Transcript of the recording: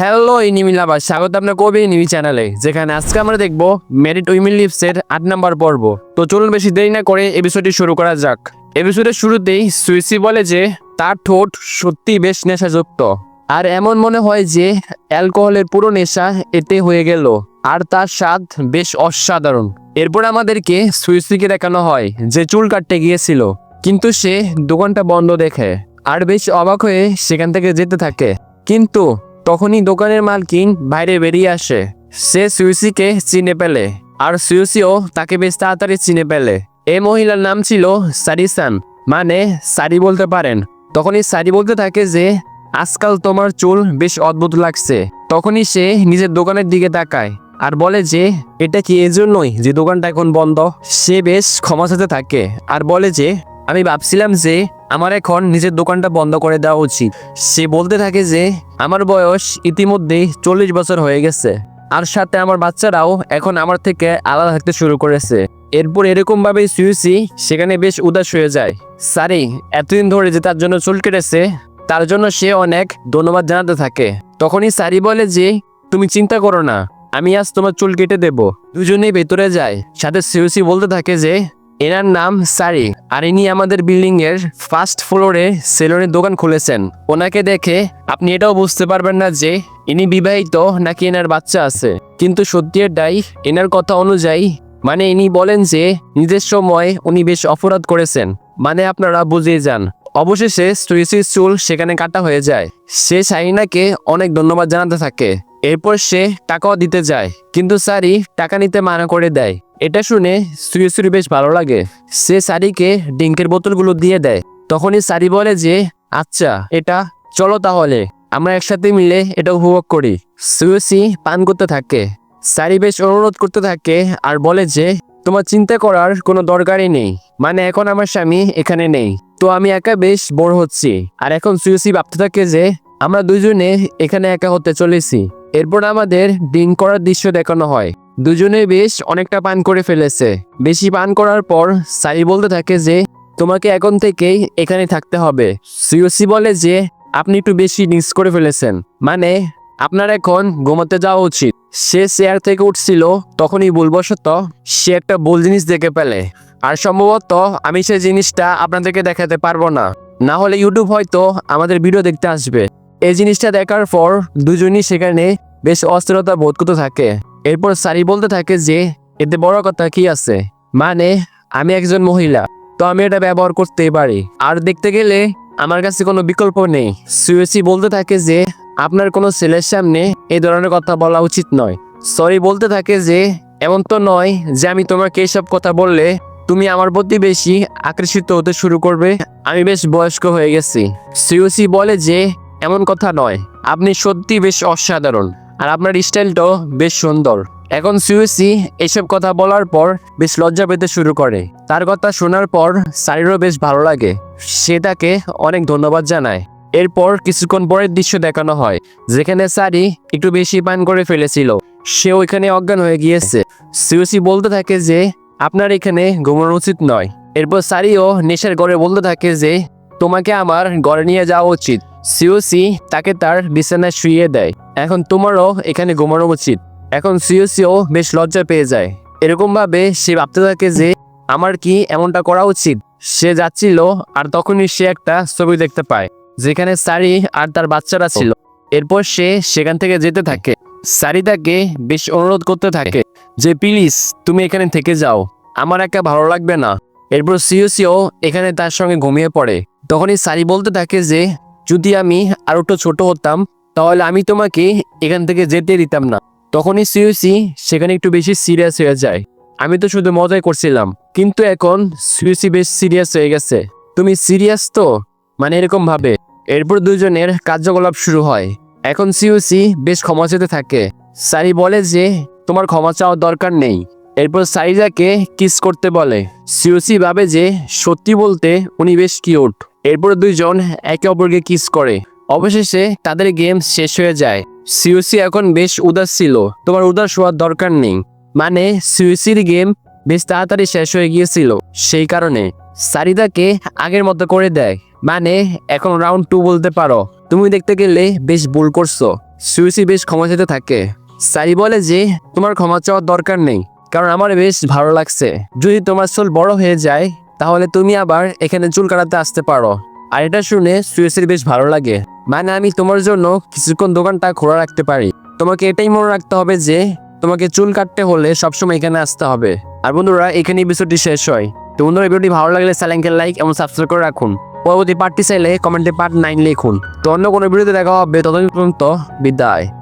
Hello ইনিমিলাবা স্বাগত আপনার কবি ইনিমি চ্যানেলে যেখানে আজকে আমরা দেখব মেরিট উইমিল লিপসের আট নাম্বার পর্ব। তো চলুন বেশি দেরি না করে এপিসোডটি শুরু করা যাক। এপিসোডের শুরুতেই সুইসি বলে যে, তার ঠোঁট সত্যি বেশ নেশাযুক্ত। আর এমন মনে হয় যে, অ্যালকোহলের পুরো নেশা এতে হয়ে গেল। আর তার স্বাদ বেশ অসাধারণ। এরপর আমাদেরকে সুইসিকে দেখানো হয়, যে চুল কাটতে গিয়েছিল। কিন্তু সে দোকানটা বন্ধ দেখে। আর বেশ অবাক হয়ে সেখান থেকে যেতে থাকে। কিন্তু তখনই দোকানের মালকিন বাইরে বেরিয়ে আসে। সে সুইসিকে চিনে পেলে আর সুইসিও তাকে বেশ তাড়াতাড়ি চিনে পেলে এ মহিলার নাম ছিল সারিসান মানে সারি বলতে পারেন। তখনই সারি বলতে থাকে যে, আজকাল তোমার চুল বেশ অদ্ভুত লাগছে। তখনই সে নিজের দোকানের দিকে তাকায়, আর বলে যে, এটা কি এজন্যই যে দোকানটা এখন বন্ধ? সে বেশ ক্ষমা থাকে, আর বলে যে আমি ভাবছিলাম যে আমার এখন নিজের দোকানটা বন্ধ করে দেওয়া উচিত। সে বলতে থাকে যে, আমার বয়স ইতিমধ্যেই চল্লিশ বছর হয়ে গেছে। আর সাথে আমার বাচ্চারাও এখন আমার থেকে আলাদা থাকতে শুরু করেছে। এরপর এরকম ভাবে সুইসি সেখানে বেশ উদাস হয়ে যায়। সারি, এতদিন ধরে যে তার জন্য চুল কেটেছে, তার জন্য সে অনেক ধন্যবাদ জানাতে থাকে। তখনই সারি বলে যে, তুমি চিন্তা করো না, আমি আজ তোমার চুল কেটে দেব। দুজনেই ভেতরে যায়। সাথে সিউসি বলতে থাকে যে এনার নাম সারি, আর ইনি আমাদের বিল্ডিং এর ফার্স্ট ফ্লোরে সেলুনের দোকান খুলেছেন। ওনাকে দেখে আপনি এটাও বুঝতে পারবেন না যে ইনি বিবাহিত নাকি এনার বাচ্চা আছে। কিন্তু সত্যি এটাই এনার কথা অনুযায়ী মানে ইনি বলেন যে নিজের সময় উনি বেশ অপরাধ করেছেন। মানে আপনারা বুঝিয়ে যান, অবশেষে স্টুইসির চুল সেখানে কাটা হয়ে যায়। সে সাইনাকে অনেক ধন্যবাদ জানাতে থাকে। এরপর সে টাকাও দিতে যায়, কিন্তু সারি টাকা নিতে মানা করে দেয়। এটা শুনে সুইসুরি বেশ ভালো লাগে। সে সারিকে ডিঙ্কের বোতলগুলো দিয়ে দেয়। তখনই সারি বলে যে আচ্ছা এটা চলো তাহলে। আমরা একসাথে মিলে এটা উপভোগ করি। সুইসি পান করতে থাকে। সারি বেশ অনুরোধ করতে থাকে আর বলে যে, তোমার চিন্তা করার কোনো দরকারই নেই। মানে এখন আমার স্বামী এখানে নেই। তো আমি একা বেশ বড় হচ্ছি। আর এখন সুইসি ভাবতে থাকে যে, আমরা দুজনে এখানে একা হতে চলেছি। এরপর আমাদের ডিং করার দৃশ্য দেখানো হয়। দুজনে বেশ অনেকটা পান করে ফেলেছে। বেশি পান করার পর সাই বলতে থাকে যে, তোমাকে এখন থেকেই এখানে থাকতে হবে। সিওসি বলে যে, আপনি একটু বেশি মিস করে ফেলেছেন। মানে আপনার এখন ঘুমাতে যাওয়া উচিত। সে চেয়ার থেকে উঠছিল, তখনই ভুলবশত সে একটা ভুল জিনিস দেখে পেলে আর সম্ভবত আমি সেই জিনিসটা আপনাদেরকে দেখাতে পারব না। না হলে ইউটিউব হয়তো আমাদের ভিডিও দেখতে আসবে। এই জিনিসটা দেখার পর দুজনই সেখানে বেশ অস্থিরতা বোধ করতে থাকে। এরপর সারি বলতে থাকে যে, এতে বড় কথা কি আছে? মানে আমি একজন মহিলা, তো আমি এটা ব্যবহার করতেই পারি। আর দেখতে গেলে, আমার কাছে কোনো বিকল্প নেই। সুয়েসি বলতে থাকে যে, আপনার কোনো ছেলের সামনে এই ধরনের কথা বলা উচিত নয়। সরি বলতে থাকে যে, এমন তো নয় যে আমি তোমাকে এইসব কথা বললে তুমি আমার প্রতি বেশি আকর্ষিত হতে শুরু করবে। আমি বেশ বয়স্ক হয়ে গেছি। সিওসি বলে যে, এমন কথা নয়। আপনি সত্যি বেশ অসাধারণ। আর আপনার স্টাইলটাও বেশ সুন্দর। এখন সিউসি এসব কথা বলার পর বেশ লজ্জা পেতে শুরু করে। তার কথা শোনার পর সারিরও বেশ ভালো লাগে। সে তাকে অনেক ধন্যবাদ জানায়। এরপর কিছুক্ষণ পরের দৃশ্য দেখানো হয়, যেখানে সারি একটু বেশি পান করে ফেলেছিল। সে ওইখানে অজ্ঞান হয়ে গিয়েছে। সিউসি বলতে থাকে যে, আপনার এখানে ঘুমানো উচিত নয়। এরপর সারিও নেশার ঘরে বলতে থাকে যে, তোমাকে আমার ঘরে নিয়ে যাওয়া উচিত। সিওসি তাকে তার বিছানায় শুইয়ে দেয়। এখন তোমারও এখানে ঘুমানো উচিত। এখন সিওসিও বেশ লজ্জা পেয়ে যায়। এরকম ভাবে সে ভাবতে থাকে যে, আমার কি এমনটা করা উচিত? সে যাচ্ছিল আর তখনই সে একটা ছবি দেখতে পায়, যেখানে সারি আর তার বাচ্চারা ছিল। এরপর সে সেখান থেকে যেতে থাকে। সারি তাকে বেশ অনুরোধ করতে থাকে যে, প্লিজ, তুমি এখানে থেকে যাও। আমার একা ভালো লাগবে না। এরপর সিওসিও এখানে তার সঙ্গে ঘুমিয়ে পড়ে। তখনই সারি বলতে থাকে যে যদি আমি আর একটু ছোট হতাম, তাহলে আমি তোমাকে এখান থেকে যেতে দিতাম না। তখনই সিউসি সেখানে একটু বেশি সিরিয়াস হয়ে যায়। আমি তো শুধু মজাই করছিলাম, কিন্তু এখন সিউসি বেশ সিরিয়াস হয়ে গেছে। তুমি সিরিয়াস তো? মানে এরকম ভাবে। এরপর দুজনের কার্যকলাপ শুরু হয়। এখন সিউসি বেশ ক্ষমা চেতে থাকে। সারি বলে যে, তোমার ক্ষমা চাওয়ার দরকার নেই। এরপর সাইজাকে কিস করতে বলে। সিউসি ভাবে যে, সত্যি বলতে উনি বেশ কিউট এরপর দুইজন একে অপরকে কিস করে। অবশেষে তাদের গেম শেষ হয়ে যায়। সিউসি এখন বেশ উদাস ছিল, তোমার উদাস হওয়ার দরকার নেই। মানে সিউসির গেম বেশ তাড়াতাড়ি শেষ হয়ে গিয়েছিল, সেই কারণে। সারিদাকে আগের মতো করে দেয়। মানে এখন রাউন্ড টু বলতে পারো। তুমি দেখতে গেলে বেশ ভুল করছ। সুইসি বেশ ক্ষমা চাইতে থাকে। সারি বলে যে, তোমার ক্ষমা চাওয়ার দরকার নেই, কারণ আমার বেশ ভালো লাগছে। যদি তোমার চুল বড় হয়ে যায় তাহলে তুমি আবার এখানে চুল কাটাতে আসতে পারো। আর এটা শুনে সুইসির বেশ ভালো লাগে। মানে আমি তোমার জন্য কিছুক্ষণ দোকানটা খোলা রাখতে পারি। তোমাকে এটাই মনে রাখতে হবে যে, তোমাকে চুল কাটতে হলে সবসময় এখানে আসতে হবে। আর বন্ধুরা, এখানে এপিসোডটি শেষ হয়। তো বন্ধুরা, ভিডিওটি ভালো লাগলে চ্যানেলকে লাইক এবং সাবস্ক্রাইব করে রাখুন। পরবর্তী পার্টটি চাইলে কমেন্টে পার্ট নাইন লিখুন। তো অন্য কোনো ভিডিওতে দেখা হবে, ততদিন পর্যন্ত বিদায়।